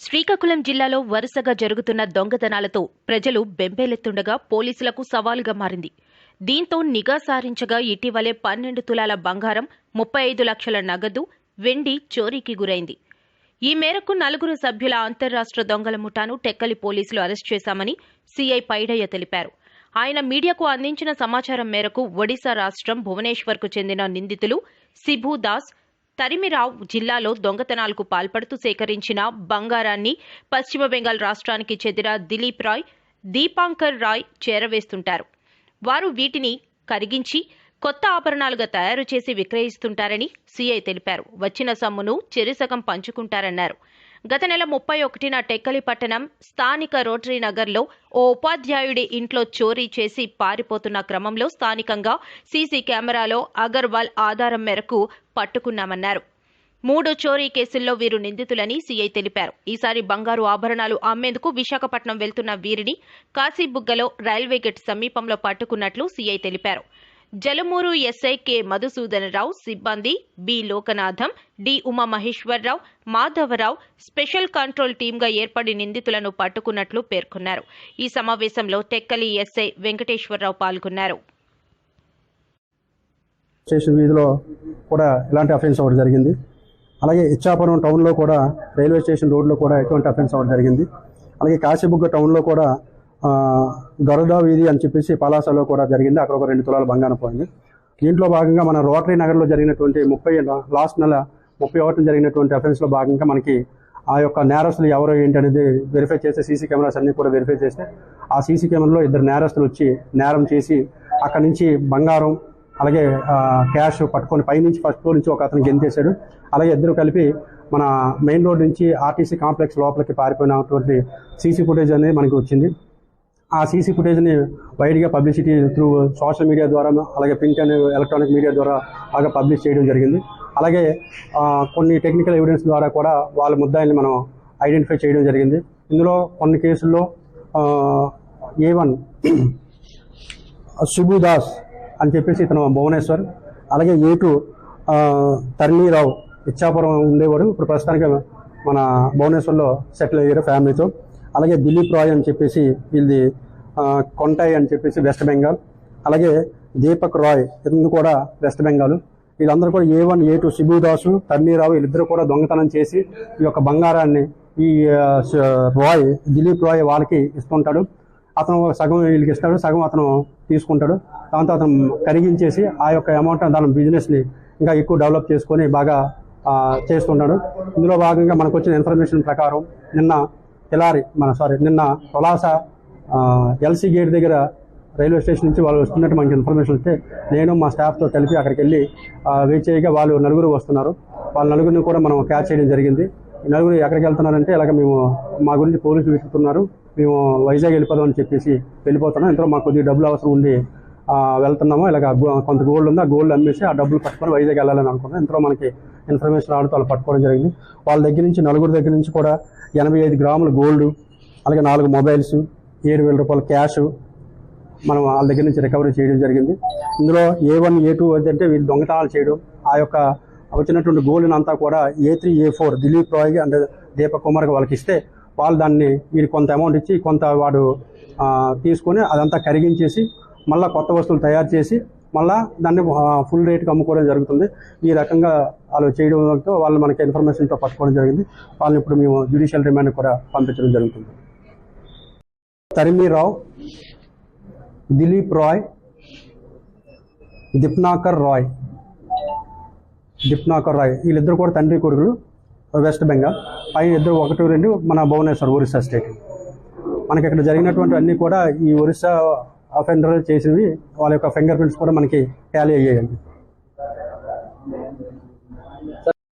శ్రీకాకుళం జిల్లాలో వరుసగా జరుగుతున్న దొంగతనాలతో ప్రజలు బెంబేలెత్తుండగా పోలీసులకు సవాలుగా మారింది. దీంతో నిఘా సారించగా ఇటీవలే పన్నెండు తులాల బంగారం ముప్పై ఐదు లక్షల నగదు వెండి చోరీకి గురైంది. ఈ మేరకు నలుగురు సభ్యుల అంతర్రాష్ట్ర దొంగల ముఠాను టెక్కలి పోలీసులు అరెస్ట్ చేశామని సీఐ పైడయ్య తెలిపారు. ఆయన మీడియాకు అందించిన సమాచారం మేరకు ఒడిశా రాష్ట్రం భువనేశ్వర్కు చెందిన నిందితులు సిభు దాస్ తరిమిరావ్ జిల్లాలో దొంగతనాలకు పాల్పడుతూ సేకరించిన బంగారాన్ని పశ్చిమ బెంగాల్ రాష్ట్రానికి చెందిన దిలీప్ రాయ్ దీపాంకర్ రాయ్ చేరవేస్తుంటారు. వారు వీటిని కరిగించి కొత్త ఆభరణాలుగా తయారు చేసి విక్రయిస్తుంటారని సీఐ తెలిపారు. వచ్చిన సొమ్మును చెరిసగం పంచుకుంటారన్నారు. గత నెల ముప్పై ఒకటిన టెక్కలి పట్టణం స్థానిక రోటరీ నగర్లో ఓ ఉపాధ్యాయుడి ఇంట్లో చోరీ చేసి పారిపోతున్న క్రమంలో స్థానికంగా సీసీ కెమెరాలో అగర్వాల్ ఆధారం మేరకు పట్టుకున్నామన్నారు. మూడు చోరీ కేసుల్లో వీరు నిందితులని సీఐ తెలిపారు. ఈసారి బంగారు ఆభరణాలు అమ్మేందుకు విశాఖపట్నం వెళ్తున్న వీరిని కాశీబుగ్గలో రైల్వే గేట్ సమీపంలో పట్టుకున్నట్లు సీఐ తెలిపారు. జలమూరు ఎస్ఐ కె మధుసూదనరావు సిబ్బంది B Lokanatham D Umamaheswararao Madhavarao special control టీంగా ఏర్పడి నిందితులను పట్టుకున్నట్లు పేర్కొన్నారు. ఈ సమావేశంలో టెక్కలి ఎస్ఐ వెంకటేశ్వరరావు పాల్గొన్నారు. స్టేషన్ వీధిలో కూడా ఇలాంటి అఫెన్స్ అవ్వడం జరిగింది. అలాగే ఇచ్చాపురం టౌన్లో కూడా రైల్వే స్టేషన్ రోడ్లో కూడా ఎటువంటి అఫెన్స్ అవ్వడం జరిగింది. అలాగే కాశీబుగ్గ టౌన్లో కూడా గరుడ వీధి అని చెప్పేసి పలాసలో కూడా జరిగింది. అక్కడ ఒక రెండు తులాలు బంగారం పోయింది. దీంట్లో భాగంగా మన రోటరీ నగర్లో జరిగినటువంటి ముప్పై లాస్ట్ నెల ముప్పై ఒకటి జరిగినటువంటి అఫెన్స్లో భాగంగా మనకి ఆ యొక్క నేరస్తులు ఎవరు ఏంటి అనేది వెరిఫై చేస్తే సీసీ కెమెరాస్ అన్ని కూడా వెరిఫై చేస్తే ఆ సీసీ కెమెరాలో ఇద్దరు నేరస్తులు వచ్చి నేరం చేసి అక్కడి నుంచి బంగారం అలాగే క్యాష్ పట్టుకొని పైనుంచి ఫస్ట్ ఫ్లోర్ నుంచి ఒక అతను గెంతేశాడు. అలాగే ఇద్దరు కలిపి మన మెయిన్ రోడ్ నుంచి ఆర్టీసీ కాంప్లెక్స్ లోపలికి పారిపోయినటువంటి సీసీ ఫుటేజ్ అనేది మనకి వచ్చింది. ఆ సీసీ ఫుటేజ్ని వైడ్గా పబ్లిసిటీ త్రూ సోషల్ మీడియా ద్వారా అలాగే ప్రింట్ అండ్ ఎలక్ట్రానిక్ మీడియా ద్వారా బాగా పబ్లిష్ చేయడం జరిగింది. అలాగే కొన్ని టెక్నికల్ ఎవిడెన్స్ ద్వారా కూడా వాళ్ళ ముద్దాయిల్ని మనం ఐడెంటిఫై చేయడం జరిగింది. ఇందులో కొన్ని కేసుల్లో ఏ వన్ సుబుదాస్ అని చెప్పేసి ఇతను భువనేశ్వర్ అలాగే ఏ టూ తర్నీరావు ఇచ్చాపురం ఉండేవాడు ఇప్పుడు ప్రస్తుతానికి మన భువనేశ్వర్లో సెటిల్ అయ్యారు ఫ్యామిలీతో అలాగే దిలీప్ రాయ్ అని చెప్పేసి వీళ్ళది కొంటాయి అని చెప్పేసి వెస్ట్ బెంగాల్ అలాగే దీపక్ రాయ్ ఇతను కూడా వెస్ట్ బెంగాల్ వీళ్ళందరూ కూడా ఏ వన్ ఏ టూ శిబుదాసు తన్నీరావు వీళ్ళిద్దరూ కూడా దొంగతనం చేసి ఈ యొక్క బంగారాన్ని ఈ రాయ్ దిలీప్ రాయ్ వాళ్ళకి ఇస్తుంటాడు. అతను సగం వీళ్ళకి ఇస్తాడు సగం అతను తీసుకుంటాడు. దాంతో అతను కరిగించేసి ఆ యొక్క అమౌంట్ దాని బిజినెస్ని ఇంకా ఎక్కువ డెవలప్ చేసుకొని బాగా చేస్తుంటాడు. ఇందులో భాగంగా మనకు వచ్చిన ఇన్ఫర్మేషన్ ప్రకారం నిన్న తిలారి మన సారీ నిన్న తొలాస ఎల్సీ గేట్ దగ్గర రైల్వే స్టేషన్ నుంచి వాళ్ళు వస్తున్నట్టు మనకి ఇన్ఫర్మేషన్ వస్తే నేను మా స్టాఫ్తో కలిపి అక్కడికి వెళ్ళి వెయిట్ చేయగా వాళ్ళు నలుగురు వస్తున్నారు. వాళ్ళ నలుగురిని కూడా మనం క్యాచ్ చేయడం జరిగింది. ఈ నలుగురు ఎక్కడికి వెళ్తున్నారంటే ఇలాగ మేము మా గురించి పోలీసులు వెతుకుతున్నారు. మేము వైజాగ్ వెళ్ళిపోదాం అని చెప్పేసి వెళ్ళిపోతున్నాం. ఇంతలో మాకు కొద్దిగా డబ్బులు అవసరం ఉండి వెళ్తున్నాము. ఇలాగ కొంత గోల్డ్ ఉంది. ఆ గోల్డ్ అమ్మేసి ఆ డబ్బులు పట్టుకొని వైజాగ్ వెళ్ళాలని అనుకున్నాం. ఇంతలో మనకి ఇన్ఫర్మేషన్ రావడంతో వాళ్ళు పట్టుకోవడం జరిగింది. వాళ్ళ దగ్గర నుంచి నలుగురు దగ్గర నుంచి కూడా ఎనభై ఐదు గ్రాముల గోల్డ్ అలాగే నాలుగు మొబైల్స్ ఏడు వేల రూపాయల క్యాష్ మనం వాళ్ళ దగ్గర నుంచి రికవరీ చేయడం జరిగింది. ఇందులో ఏ వన్ ఏ టూ అంటే వీళ్ళు దొంగతనాలు చేయడం ఆ యొక్క వచ్చినటువంటి గోల్డ్ అంతా కూడా A three A four Dilip Roy and Deepak కుమార్కి వాళ్ళకి ఇస్తే వాళ్ళు దాన్ని వీరికి కొంత అమౌంట్ ఇచ్చి కొంత వాడు తీసుకొని అదంతా కరిగించేసి మళ్ళీ కొత్త వస్తువులు తయారు చేసి మళ్ళీ దాన్ని ఫుల్ రేట్కి అమ్ముకోవడం జరుగుతుంది. ఈ రకంగా వాళ్ళు చేయడంతో వాళ్ళు మనకి ఇన్ఫర్మేషన్తో పట్టుకోవడం జరిగింది. వాళ్ళని ఇప్పుడు మేము జ్యుడిషియల్ రిమాండ్ కూడా పంపించడం జరుగుతుంది. తరిమీరావు దిలీప్ రాయ్ దిప్నాకర్ రాయ్. దిప్నాకర్ రాయ్. వీళ్ళిద్దరు కూడా తండ్రి కొడుకులు వెస్ట్ బెంగాల్. పైన ఇద్దరు ఒకటి రెండు మన భువనేశ్వర్ ఒరిస్సా స్టేట్. మనకి ఇక్కడ జరిగినటువంటి అన్ని కూడా ఈ ఒరిస్సా అఫెండర్ చేసినవి వాళ్ళ యొక్క ఫింగర్ ప్రింట్స్ కూడా మనకి టాలీ అయ్యాయండి.